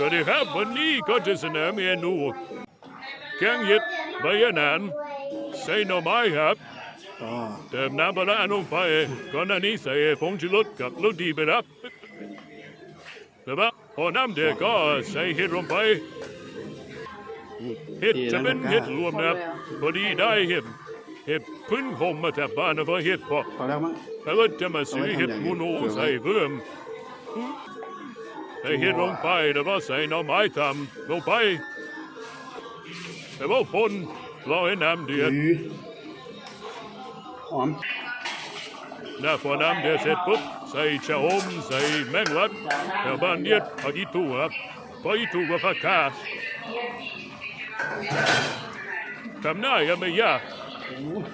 สวัสดีครับ วันนี้ก็จะเสนอเมนูแกงเห็ดใบยะนานใส่หน่อไม้ครับอ๋อเติมน้ำปลาร้าลงไปก่อนหน้านี้ใส่ผงชูรสกับรสดีไปครับแต่ว่าพอน้ำเดือดก็ใส่เห็ดลงไปนี่เห็ดจะเป็นเห็ดรรวมวมนะครับพอดีได้เห็ดเห็ดพื้นผมมาจากบ้านนะเพราะเห็ดพอพอแล้วมั้งแล้วก็จะมาซื้อเห็ดมูโนใส่เพิ่ม ใส่เห็ดลงไปแล้วก็ใส่หน่อไม้ทำลงไป แต่ว่าคนรอให้น้ำเดือดหือหอมนะพอน้ำเดือดเสร็จปุ๊บใส่ชะอมใส่แมงลัดแถวบ้านเนี่ยผักอีตูครับผักอีตูกับผักกาดทำได้ก็ไม่ยาก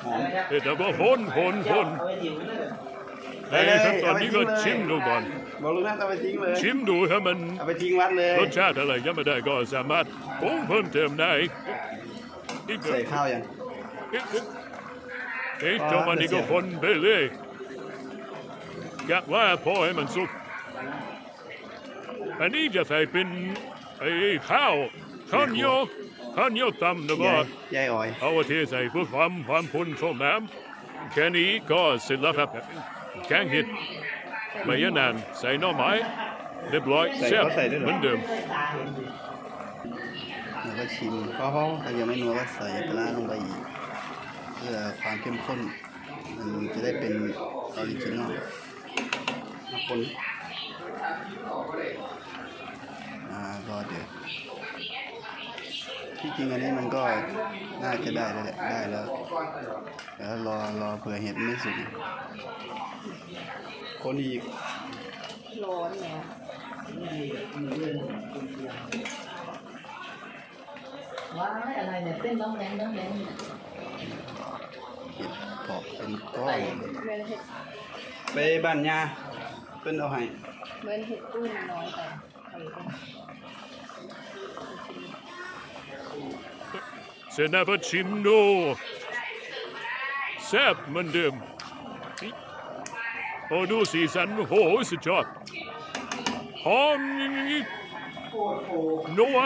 หอมแต่ว่าคนคนคน ในขั้นตอนนี้ก็ชิมดูก่อนบอกลุงนะเอาไปทิ้งเลย ชิมดูถ้ามันเอาไปทิ้งวัดเลยรสชาติอะไรยังไม่ได้ก็สามารถปรุงเพิ่มเติมได้อีกใส่ข้าวยังเอ๊ะเจ้ามันนี่ก็คนไปเลยอยากว่าพอให้มันสุกอันนี้จะใส่เป็นไอ้ข้าวข้าวเหนียวข้าวเหนียวตำนะก็ยายยายอ๋อยเอาเทใส่เพื่อความความพุนโชมน้ำแค่นี้ก็เสร็จแล้วครับ แกงเห็ดใบยะนานใส่หน่อไม้เรียบร้อยแซ่บเหมือนเดิม แล้วก็ชิมเพราะเขาถ้ายังไม่นัวก็ใส่ปลาร้าลงไปอีก เพื่อความเข้มข้น มันจะได้เป็นออริจินอลมาคนอ่ารอเดือด ที่จริงอันนี้มันก็น่าจะได้แล้วแหละได้แล้วแล้วรอรอเผื่อเห็ดไม่สุกคนอีกร้อนแล้วว้ายอะไรเนี่ยเส้นต้องแรงต้องแรงเนี่ยเห็ดเผาะเป็นก้อใส่นเวนเห็ดไปบ้านยาเพิ่นเอาให้เวนเห็ดกุ้งมันน้อยไป เสร็จแล้วก็ชิมดูแซ่บเหมือนเดิมโอ้ดูสีสันโอ้โหสุดยอดหอมนัว